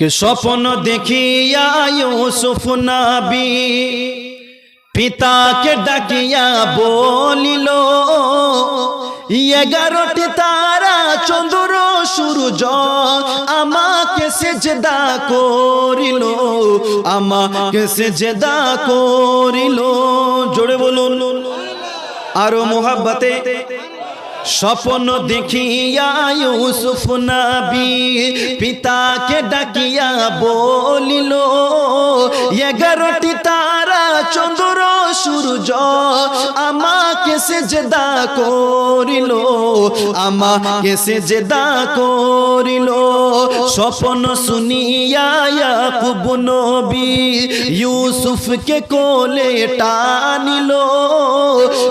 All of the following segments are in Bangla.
কে স্বপ্ন দেখিয়া ইউসুফ নাবি পিতাকে ডাকিয়া বলিল এগারোটি তারা চন্দ্র সূর্য আমাকে সেজদা করিল আমাকে সেজদা করিল জোরে বলুন আরও মোহাব্বতে স্বপ্ন দেখিয়া ইউসুফ নাবি পিতাকে ডাকিয়া বলিল, এগারোটি তারা চন্দ্র, সূর্য আমাকে সেজদা করিল, আমাকে সেজদা করিল। স্বপ্ন শুনিয়া ইয়াকুব নবী ইউসুফকে কোলে টানিল।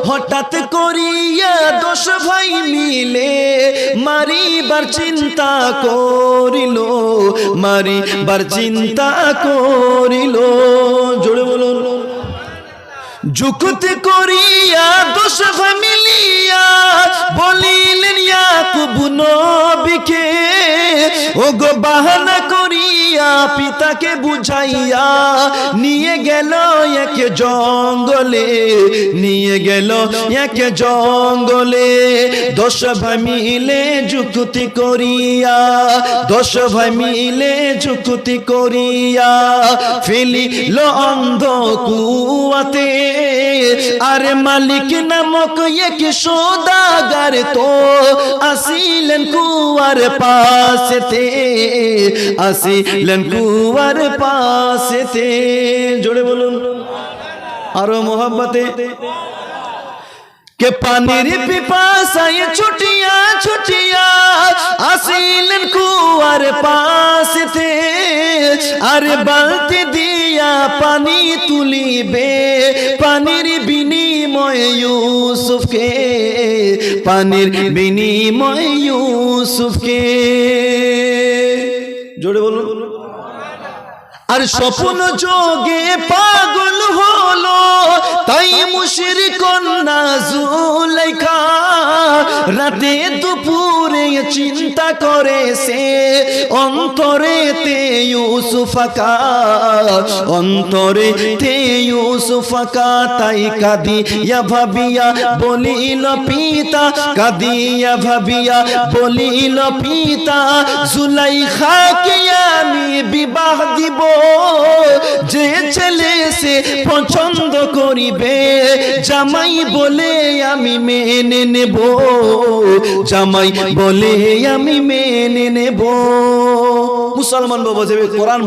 হঠাৎ করিয়া দোষ ভাই মিলে মারিবার চিন্তা করিল, মারিবার চিন্তা করিল। জোরে বলুন। যুক্তি করিয়া দোষ মিলিয়া বলিলেন, ইয়াকুব নবীকে ও গো বাহানা করিয়া পিতাকে বুঝাইয়া নিয়ে গেল এক জঙ্গলে, নিয়ে গেল এক জঙ্গলে। দশ ভাই মিলে যুক্তি করিয়া, দশ ভাই মিলে যুক্তি করিয়া ফেলিল অন্ধ কুয়াতে। আরে মালিক নামক এক সৌদাগার তো আসিলেন কুয়ার পাশেতে। কুয়ার পাশেতে, জোরে বলুন। আরও মোহাব্বতে। কে পানির পিপাসায় ছুটিয়া ছুটিয়া আসিলেন কুয়ার পাশেতে। আরে বালতি দিয়া পানি তুলিবে, পানির বিনিময় ইউসুফকে, পানির বিনিময় ইউসুফকে। জোরে বলুন। আর স্বপ্ন যোগে পাগল হলো তাই মুশির কন্যা জুলাইখা রাতে দুপুরে চিন্তা করে সে অন্তরে তে ইউসুফাকা অন্তরে তে ইউসুফাকা তাই কাদিয়া ভাবিয়া বলিল পিতা কাদিয়া ভাবিয়া বলিল পিতা জুলাইখাকে আমি বিবাহ দিব। যে ছেলে সে পছন্দ করিবে, জামাই বলে আমি মেনে নেব। জামাই বলে আমি মেনে নেব। মুসলমান বাবা, যে কোরআন